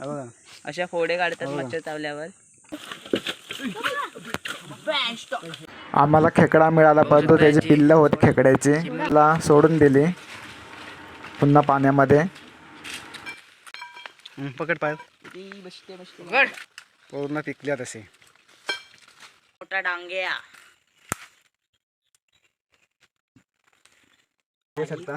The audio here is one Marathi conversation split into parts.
हा बघा. अशा फोडे काढतात. मच्छर चावल्यावर. आम्हाला खेकडा मिळाला परंतु त्याची पिल्लं होती खेकड्याची. ला सोडून दिली. पुन्हा पाण्यामध्ये. पकड पाय. पूर्ण पिकल्या तसे मोठा डांग्या. सध्या.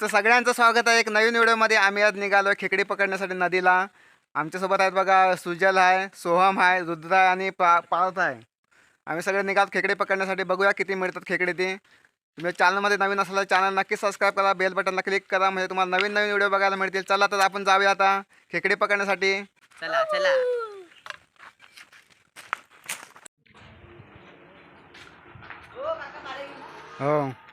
तुमचं सगळ्यांचं स्वागत आहे. एक नवीन व्हिडिओमध्ये आम्ही आज निघालो खेकडी पकडण्यासाठी नदीला. आमच्यासोबत आहेत बघा सुजल आहे सोहम आहे रुद्र आहे आणि पा पार्थ आहे. आम्ही सगळे निघालो खेकडे पकडण्यासाठी. बघूया किती मिळतात खेकडे ते. तुम्ही चॅनलमध्ये नवीन असलेलं चॅनल नक्की सबस्क्राईब करा बेल बटनला क्लिक करा. म्हणजे तुम्हाला नवीन नवीन व्हिडिओ बघायला मिळतील. चला तर आपण जाऊया आता खेकडे पकडण्यासाठी. चला चला. हो.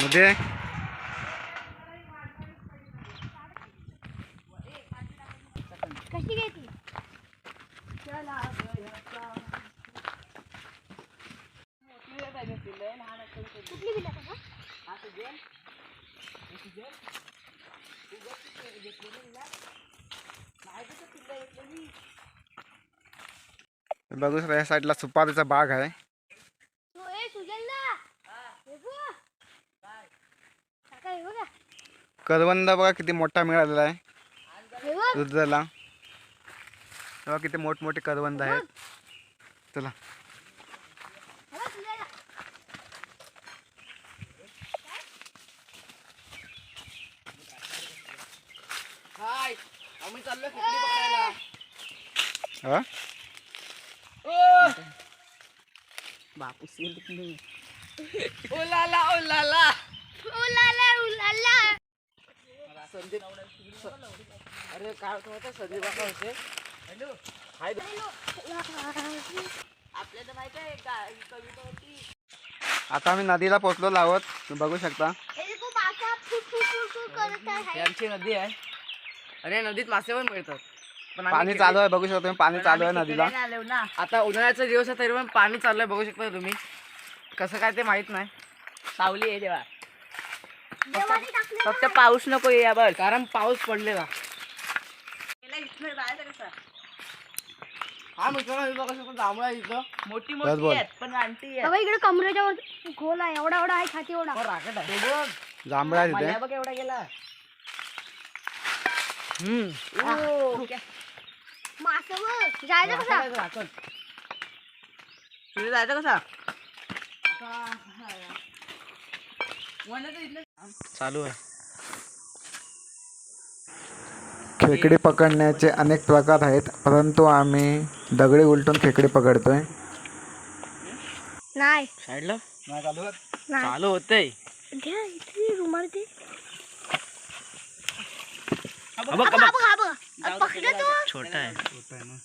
मध्ये? कशी घेतली कुठली दिला का बघू शकता या साईडला सुपारीचा बाग आहे तो ए सुजलदा हे बघ. काका, हे बघा. करवंद बघा किती मोठा मिळालेला आहे. हे बघ. तेव्हा किती मोठमोठे करवंद आहेत. चला? बापूस ओलाला ओलाला उलाला, उलाला. संदीप अरे काय होतं माहिती संदीप काका होते. हाय आपल्या तर माहिती आहे का कविता होती. आता आम्ही नदीला पोहोचलो आहोत तुम्ही बघू शकता. आमची नदी आहे. आणि नदीत मासे पण मिळतात. पण आम्ही पाणी खेकडे- चालू आहे बघू शकता तुम्ही. पाणी चालू आहे नदीला. आलो ना. आता उन्हाळ्याचा दिवस आहे तरी पण पाणी चालू आहे बघू शकता तुम्ही. कसं काय ते माहीत नाही. सावली आहे तेव्हा टाकले फक्त पाऊस नको या बस कारण पाऊस पडलेला. हा मित्रांनो बघा जांभळं इथं. मोठी मोठी. आहेत पण आहे इकडे कमरेच्या वर आहे एवढा एवढा आहे छाती एवढा. हो, राकेट आहे. ते बघ. जांभळा आहे बघ एवढा गेला. हम्म. मासा बघ जायचं कसा? तुझे जायचं कसा? चालू आहे. खेकडे पकडण्याचे अनेक प्रकार आहेत परंतु आम्ही दगडी उलटून खेकडे पकडतोय. नाही. साईडला? नाही चालू? नाही. चालू होतंय. द्या, इथे रुमाल दे. बघ हा बघ. हा बघ पकडलं तो. छोटा आहे. होत आहे ना.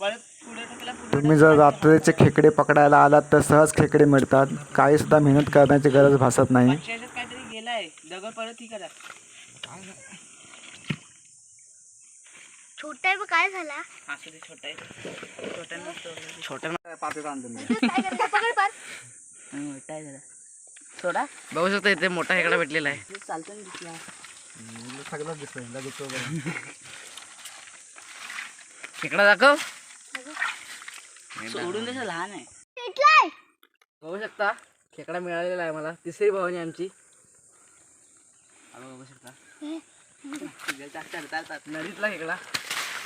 परत पुढे टाकला तुम्ही जर रात्रीचे खेकडे पकडायला आलात तर सहज खेकडे मिळतात. काही सुद्धा मेहनत करण्याची गरज भासत नाही. काहीतरी गेलाय. दगड परत ही करा. छोटा आहे बघ काय झाला? असू दे छोटा आहे. छोटा नसतो छोटा पातेलं आणतो मी. काय करायचं? पकड पार मोठा आहे जरा. सोडा. बघू शकता इथे मोठा खेकडा भेटलेला आहे. चालतो ना दिसला. हम्म, सगळंच दिसतंय लगेच. खेकडा दाखव. सोडून देसा लहान आहे. बघू शकता खेकडा मिळालेला आहे मला. तिसरी भावनी आमची. बघा, बघू शकता. नदीतला खेकडा.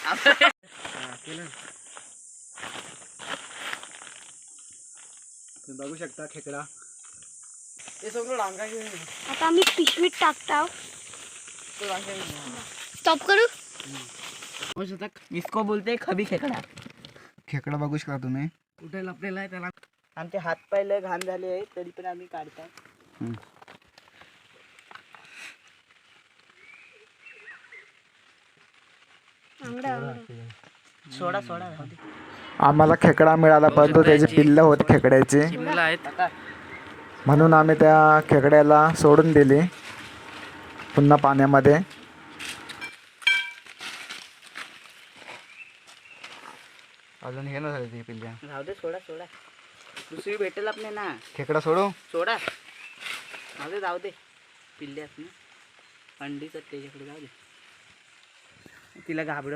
हा, बघू शकता खेकडा. ते सगळं डांगा घेऊन. आता आम्ही पिशवीत टाकता. तो. स्टॉप करू? बघू शकता इसको बोलते खबी खेकडा. खेकडा बघू शकता तुम्ही. कुठे लपलेला आहे त्याला? आमचे हात पाय लय घाण झाले आहे तरी पण आम्ही काढतो हम्म. सोडा सोडा. राहू दे. आम्हाला खेकडा मिळाला परंतु त्याची पिल्लं होती खेकड्याची. शिमला आहेत. म्हणून आम्ही त्या खेकड्याला सोडून दिली. पुन्हा पाण्यामध्ये. अजून हे ना झाले ते पिल्ल्या राहू दे सोडा सोडा। दुसरी भेटेल आपले ना। खेकडा सोडू। सोडा। राहू दे जाऊ दे। पिल्ल्यात ना अंडीच त्याच्याकडे जाऊ दे। तिला घाबड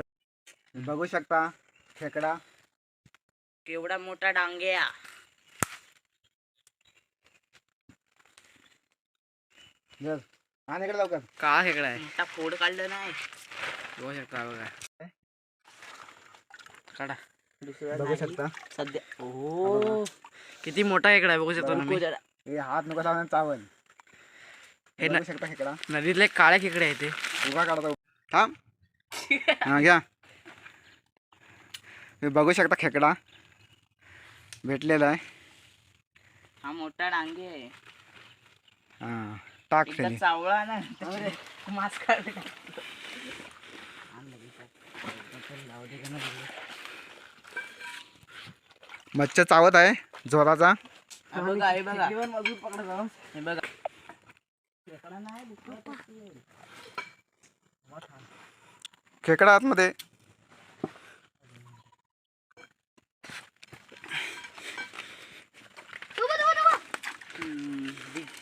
बघू शकता खेकडा। केवढा मोठा डांग्या। आणि इकडे लवकर। का खेकडा आहे फोड काढलं नाही. बघू शकता बघा. काढा. बघू नाही. शकता. सध्या हो किती मोठा खेकडा आहे बघू शकतो हे हात नको लावून चावल हे बघू शकता खेकडा. नदीतले काळे खेकडे आहे ते. उभा काढता थांब. हा घ्या. बघू शकता खेकडा. भेटलेला आहे. हा मोठा डांगे आहे. हा टाक चावळा ना मास्क मच्छर चावत आहे जोराचा. खेकडा आतमध्ये.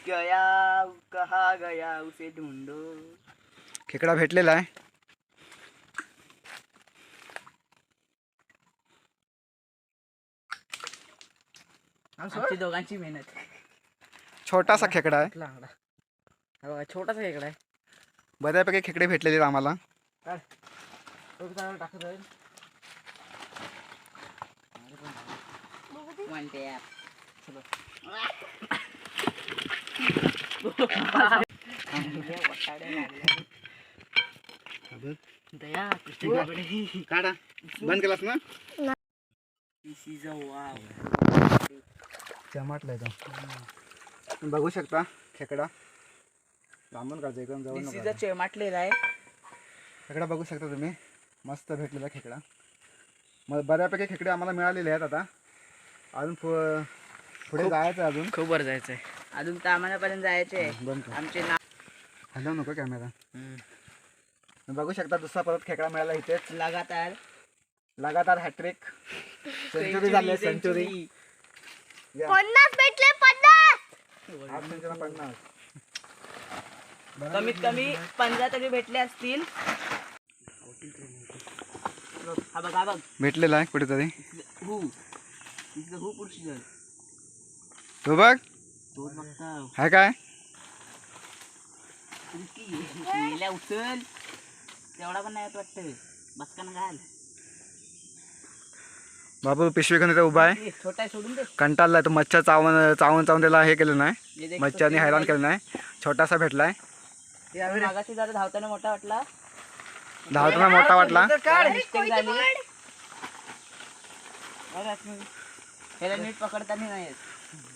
गया कहा गया उसे ढूंढो. खेकडा भेटलेला आहे. आमची दोघांची मेहनत. छोटासा खेकडा आहे. लांगडा. हा बघा छोटासा खेकडा आहे. बऱ्यापैकी खेकडे भेटलेले आहेत आम्हाला. तो चांगला टाकत राहील. म्हणते यार. दया कृष्ण काढा. बंद केलास ना? This is a wow. चमाटलाय तो बघू शकता खेकडा. लांबून काढतो एकदम जवळ. चेमाटलेला आहे खेकडा बघू शकता तुम्ही. मस्त भेटलेला खेकडा. मग बऱ्यापैकी खेकडे आम्हाला मिळालेले आहेत आता. अजून पुढे जायचं आहे अजून. खूप वर जायचंय. अजून तामानापर्यंत बंद कर. आमचे नाव हलवू नको कॅमेरा बघू शकता दुसरा परत खेकडा मिळाला इथेच. लगातार. लगातार हॅट्रिक सेंचुरी झाली सेंचुरी पन्नास भेटले पन्नास! पन्नास. कमीत कमी पंधरा तरी भेटले असतील. हा बघ हा बघ. भेटलेला आहे कुठेतरी. हू. तिथं हू पुढची जण तो बघ. तो बघता आहे काय? गेल्या उचल. तेवढा पण नाही वाटतं. बसकान घाल. बाबू पिशवी घेऊन इथे उभा आहे. ए, छोटा आहे सोडून दे. कंटाळलाय तो मच्छर चावून चावून चावून त्याला हे केलं नाही. हे मच्छरने हैराण केलं नाही. छोटासा भेटलाय. धावताना मोठा वाटला. धावताना मोठा वाटला.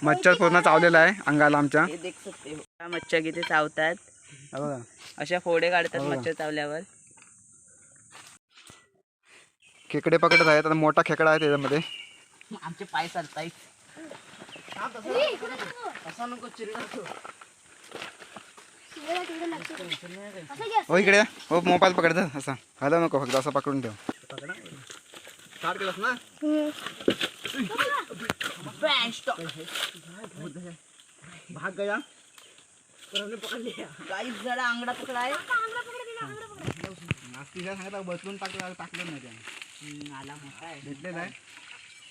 मच्छर पूर्ण चावलेला आहे अंगाला आमच्या. हे देख सकते हो. हा मच्छर किती चावतात. हा बघा. अशा फोडे काढतात. मच्छर चावल्यावर. खेकडे पकडत आहेत आता मोठा खेकडा आहे त्याच्यामध्ये. आमचे पाय चालतायत. हो इकडे. हो मोबाईल पकडत असा. हलव नको फक्त असं पकडून ठेव. ना. भाग गया. जरा अंगडा पकडाय. बसवून टाकलं टाकलं नाही त्याने. हम्म, मोठा आहे. भेटलेला आहे.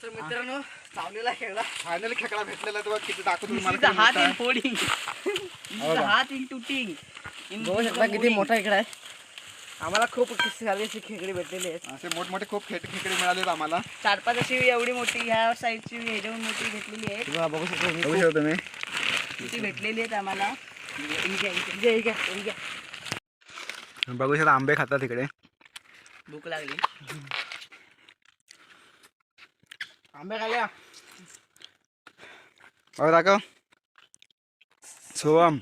तर मित्रांनो चावलेला खेळला. फायनली खेकडा भेटलेला तो किती दाखवतो तुम्हाला बघू. शकता किती मोठा आहे. आम्हाला खूप सारी खेकडे भेटलेली आहेत असे मोठमोठे खूप खेट खेकडे मिळाले आम्हाला. चार पाच अशी एवढी मोठी ह्या साईजची ह्याच्याहून मोठी भेटलेली आहे. बघू शकता बघू शकता तुम्ही. किती भेटलेली आहेत आम्हाला. घ्या, घ्या, घ्या, घ्या. बघू शकता आंबे खातात तिकडे. भूक लागली. आंबे खाल्या बघ दाखव सोहम.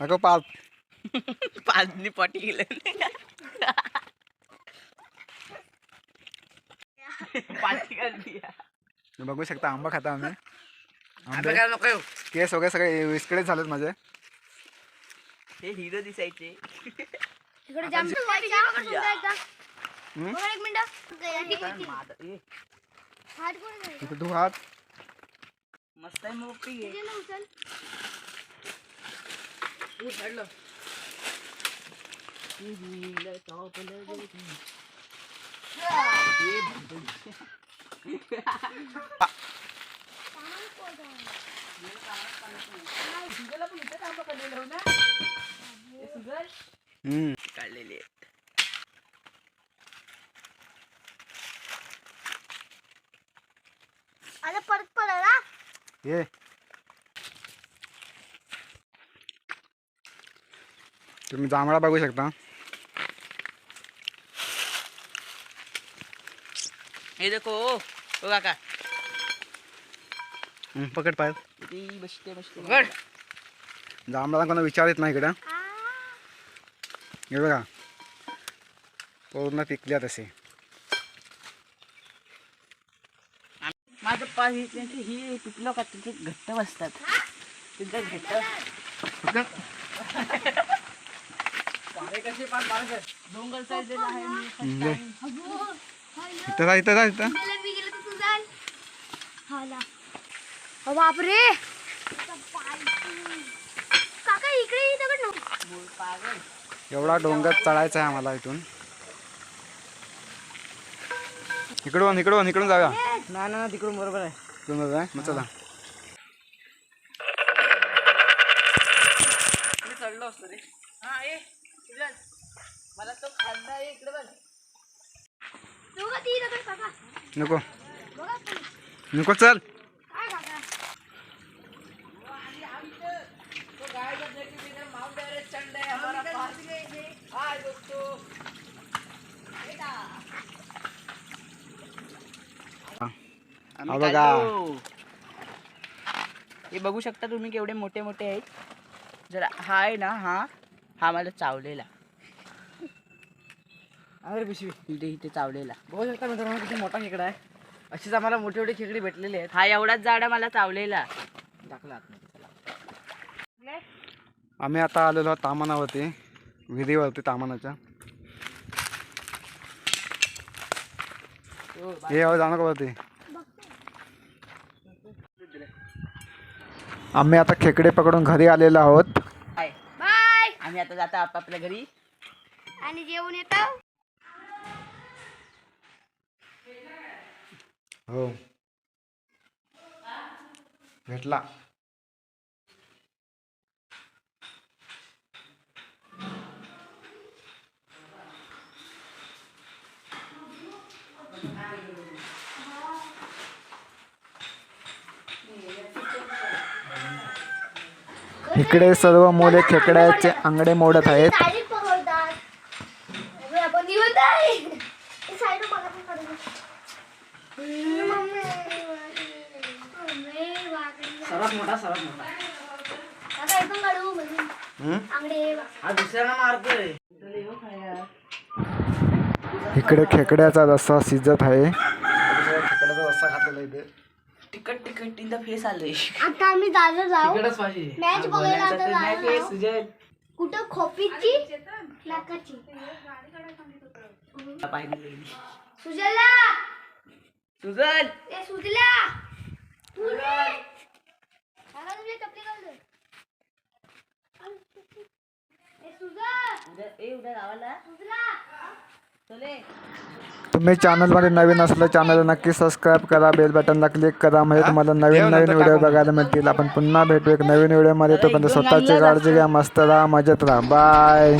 दाखव पाच पाचनी पटी गेले बघू शकता आंबा खाता आम्ही. आंबे काय नको. केस वगैरे सगळे विस्कळीत झालेत माझे. हे हिरो दिसायचे. एक मिनिट माझं ए, हात कोण आहे? इथं तू हात मस्त आहे मोठी आहे. तुझे ना उचल ऊर चढलं. टीव्हीला चॉकलेट देते. ए, भांडण. सुजलला पण इथं काम पकडलेलं हो ना? ए, सुजल? हम्म. काढलेली आहेत. आता परत पडायला ये तुम्ही जांभळा बघू शकता. हे देखो ओ काका. पकड पाय. किती बसते बसते. पकड. जांभळा कोणा विचारित नाही इकडं. हे बघा. पूर्ण पिकल्या तसे. माझं पाय हे त्यांचे ही पिकलं का तिथे घट्ट बसतात. तिथे घट्ट डोंगर साईड आहे मी हम्म, ये. इथं जा इथं जा इथं. गेलं मी गेलं तर तू जाल हाला अ बापरे. काका इकडे एवढा डोंगर चढायचा आहे आम्हाला इथून. इकडून इकडून इकडून जाऊया ना ना तिकडून बरोबर आहे. इकडून जाऊया मग चला. चढलो असतो रे. हा नको. नको चल काय काका तो गाय का देखी बिना माउंट एवरेस्ट चढ़ हमारा पास हाय दोस्तों आम्ही बघा. काढलो. हे बघू शकता तुम्ही केवढे मोठे मोठे आहेत. जर हा आहे ना हा. हा मला चावलेला. अरे पिशवी. इथे इथे चावलेला. बघू शकता मित्रांनो किती मोठा खेकडा आहे. अशीच आम्हाला मोठी मोठी खेकडी भेटलेली आहेत. हा एवढाच जाडा मला चावलेला. आतमध्ये चला. आम्ही आता आलेलो आहोत तामानावरती विहिरीवरती तामानाच्या. हे अहो जाणं का वरती. आम्ही आता खेकडे पकडून घरी आलेलो आहोत. आता जातो आपापल्या घरी. आणि जेवण येतं? हो. भेटला इकडे सर्व मुले खेकड्याचे आंगडे मोडत आहेत साईड पकडतात अरे आपण निवत आहे ते साईड बघा पण काढू. मम्मी. मम्मी, वाकडी. सर्वात मोठा सर्वात मोठा काका, हे पण काढू म्हणजे. हम्म? आंगडे बघ. हा दुसऱ्यांना मारतोय इकडे खेकड्याचा रस्सा शिजत आहे खेकड्याचा रस्सा घातलेला इथे तिकट तिकट इन द फेस आले आता आम्ही दादर जाऊ. खेकडच पाहिजे. मॅच बघायला आता जाऊ. सुजय कुठं खोपीची? लाकाची सुजला! सुजल! ए सुजला! तुझे तुझे दे. ए सुजल! ए उद्या गावाला. सुजला! तुम्ही चॅनलमध्ये नवीन असलं चॅनल नक्की सबस्क्राईब करा बेल बटनला क्लिक करा म्हणजे तुम्हाला नवीन नवीन व्हिडिओ बघायला मिळतील. आपण पुन्हा भेटू एक नवीन व्हिडिओमध्ये. तोपर्यंत स्वतःची काळजी घ्या मस्त राहा मजेत राहा. बाय.